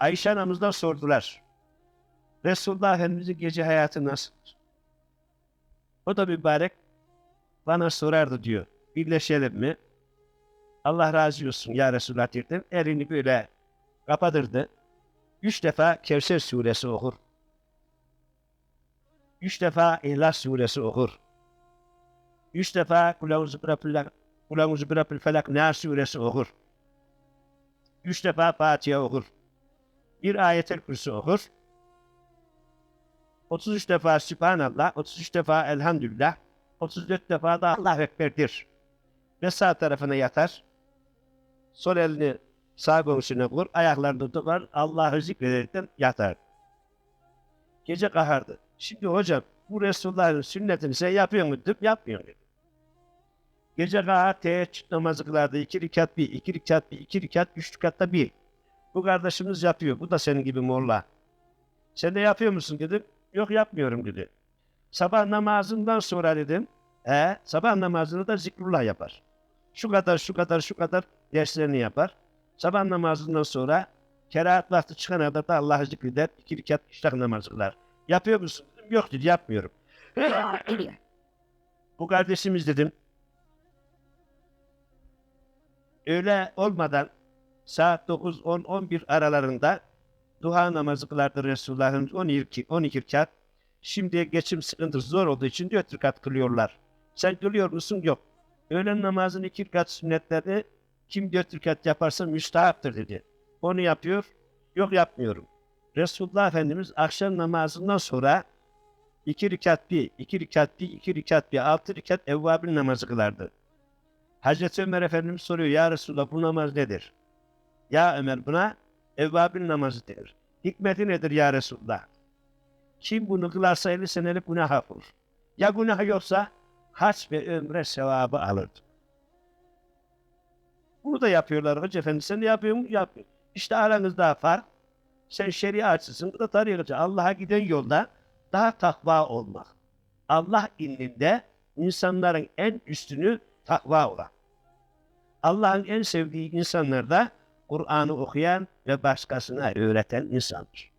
Ayşe anamızdan sordular. Resulullah Efendimizin gece hayatı nasıldır? O da mübarek bana sorardı diyor. Birleşelim mi? Allah razı olsun ya Resulullah dedim. Elini böyle kapatırdı. Üç defa Kevser suresi okur. Üç defa İhlas suresi okur. Üç defa Kulavuzu Birabil Kulavuzu Birabil Felak Nas suresi okur. Üç defa Fatiha okur. Bir ayetel kürsü okur. 33 defa Sübhanallah, 33 defa Elhamdülillah, 34 defa da Allah Ekber'dir. Ve sağ tarafına yatar. Sol elini sağ göğsüne vurur, ayaklarını tutar, Allah'ı zikrederekten yatar. Gece kahardı. Şimdi hocam bu Resulullah'ın sünnetini sen yapıyor dedim, Yapmıyor dedi. Gece kahar teheccüd namazı kılardı. İki rekat bir, iki rekat bir, iki rekat, üç rekatta bir. Bu kardeşimiz yapıyor. Bu da senin gibi molla. Sen de yapıyor musun dedim. Yok yapmıyorum dedi. Sabah namazından sonra dedim. E, sabah namazını da zikrullah yapar. Şu kadar, şu kadar, şu kadar derslerini yapar. Sabah namazından sonra kerahat vakti çıkan kadar da Allah'ı zikreder. İki rekat iştah namazı kılar. Yapıyor musun? Dedim. Yok dedi yapmıyorum. Bu kardeşimiz dedim. Öyle olmadan saat 9, 10, 11 aralarında duha namazı kılardı Resulullah'ın 12, 12 rekat. Şimdi geçim sıkıntısı zor olduğu için 4 rekat kılıyorlar. Sen kılıyor musun? Yok. Öğlen namazının 2 rekat sünnetleri kim 4 rekat yaparsa müstahaptır dedi. Onu yapıyor. Yok yapmıyorum. Resulullah Efendimiz akşam namazından sonra 2 rekat bir, 2 rekat bir, 2 rekat bir, 6 rekat evvabin namazı kılardı. Hazreti Ömer Efendimiz soruyor ya Resulullah bu namaz nedir? Ya Ömer buna evvabin namazı denir. Hikmeti nedir ya Resulullah? Kim bunu kılarsa 50 senelik günah olur. Ya günah yoksa hac ve ömre sevabı alır. Bunu da yapıyorlar Hoca Efendi. Sen de yapıyor musun? Yapıyor. İşte aranızda fark. Sen şeriatçısın, bu da tarikatçı. Allah'a giden yolda daha takva olmak. Allah indinde insanların en üstünü takva olan. Allah'ın en sevdiği insanlar da Kur'an'ı okuyan ve başkasına öğreten insandır.